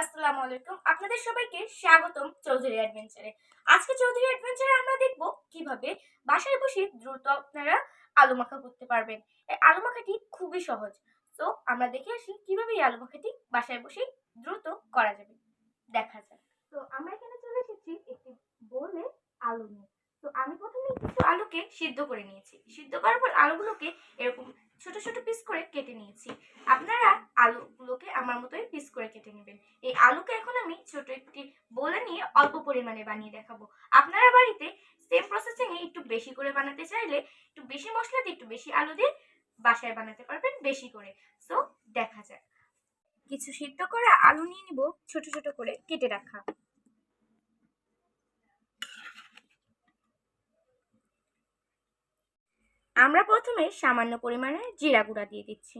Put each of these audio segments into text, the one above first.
আসসালামু আলাইকুম। আপনাদের সবাইকে স্বাগতম চৌধুরী অ্যাডভেঞ্চারে আজকে চৌধুরী অ্যাডভেঞ্চারে আমরা দেখব কীভাবে বাসায় বসে দ্রুত আপনারা আলু মাখা করতে পারবেন। এই আলু মাখাটি খুবই সহজ। তো আমরা দেখে আসি কীভাবে এই আলু মাখাটি বাসায় বসে দ্রুত করা যাবে। দেখা যাক। তো আমরা এখানে চলে এসেছি একটি বোলে আলু নিয়ে। তো আমি প্রথমে কিছু আলুকে সিদ্ধ করে নিয়েছি। সিদ্ধ করার পর আলুগুলোকে এরকম ছোট ছোট পিস করে কেটে নিয়েছি। আপনারা আমার মতোই পিস করে কেটে নেবেন। এই আলুকে এখন আমি ছোট একটি বলে নিয়ে অল্প পরিমাণে বানিয়ে দেখাবো। আপনারা বাড়িতে সেম প্রসেসিং এ একটু বেশি করে বানাতে চাইলে একটু বেশি মশলা দিয়ে, একটু বেশি আলু দিয়ে বাসায় বানাতে পারবেন বেশি করে। সো দেখা যাক। কিছু সিদ্ধ করা আলু নিয়ে নিব, ছোট ছোট করে কেটে রাখা। আমরা প্রথমে সামান্য পরিমাণে জিরা গুঁড়া দিয়ে দিচ্ছি।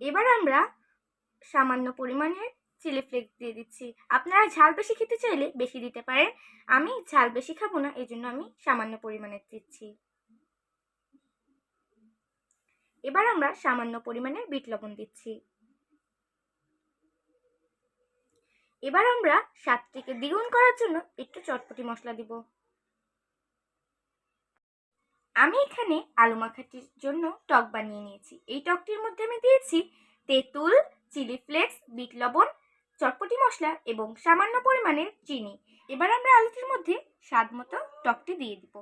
এবার আমরা সামান্য পরিমাণে চিলি ফ্লেক্স দিয়ে দিচ্ছি। আপনারা ঝাল বেশি খেতে চাইলে বেশি দিতে পারেন। আমি ঝাল বেশি খাব না এই জন্য আমি সামান্য পরিমাণে দিচ্ছি। এবার আমরা সামান্য পরিমাণে বিট লবণ দিচ্ছি। এবার আমরা স্বাদটিকে দ্বিগুণ করার জন্য একটু চটপটি মশলা দিব। আমি এখানে আলু মাখাটির জন্য টক বানিয়ে নিয়েছি। এই টকটির মধ্যে আমি দিয়েছি তেঁতুল, চিলি ফ্লেক্স, বিট লবণ, চটপটি মশলা এবং সামান্য পরিমাণে চিনি। এবার আমরা আলুটির মধ্যে স্বাদ মতো টকটি দিয়ে দিব।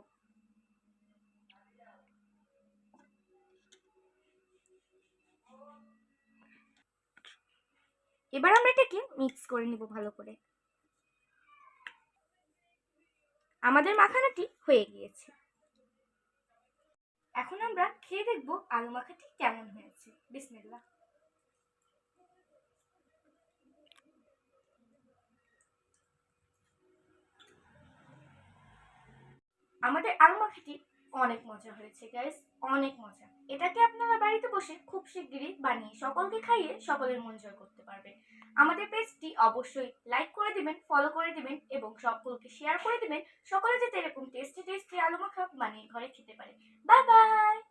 এবার আমরা এটাকে মিক্স করে নিব ভালো করে। আমাদের মাখানাটি হয়ে গিয়েছে। আমরা খেয়ে দেখব আলু মাখাটি কেমন হয়েছে। বিসমিল্লাহ। আমাদের আলু মাখাটি অনেক মজা হয়েছে গাইস অনেক মজা। এটাকে আপনারা বাড়িতে বসে খুব শিগগিরই বানিয়ে সকলকে খাইয়ে সকলের মন জয় করতে পারবে। আমাদের পেজটি অবশ্যই লাইক করে দিবেন ফলো করে দিবেন এবং সকলকে শেয়ার করে দিবেন। সকলে যাতে এরকম টেস্টি টেস্টি আলু মাখা বানিয়ে ঘরে খেতে পারে। 拜拜。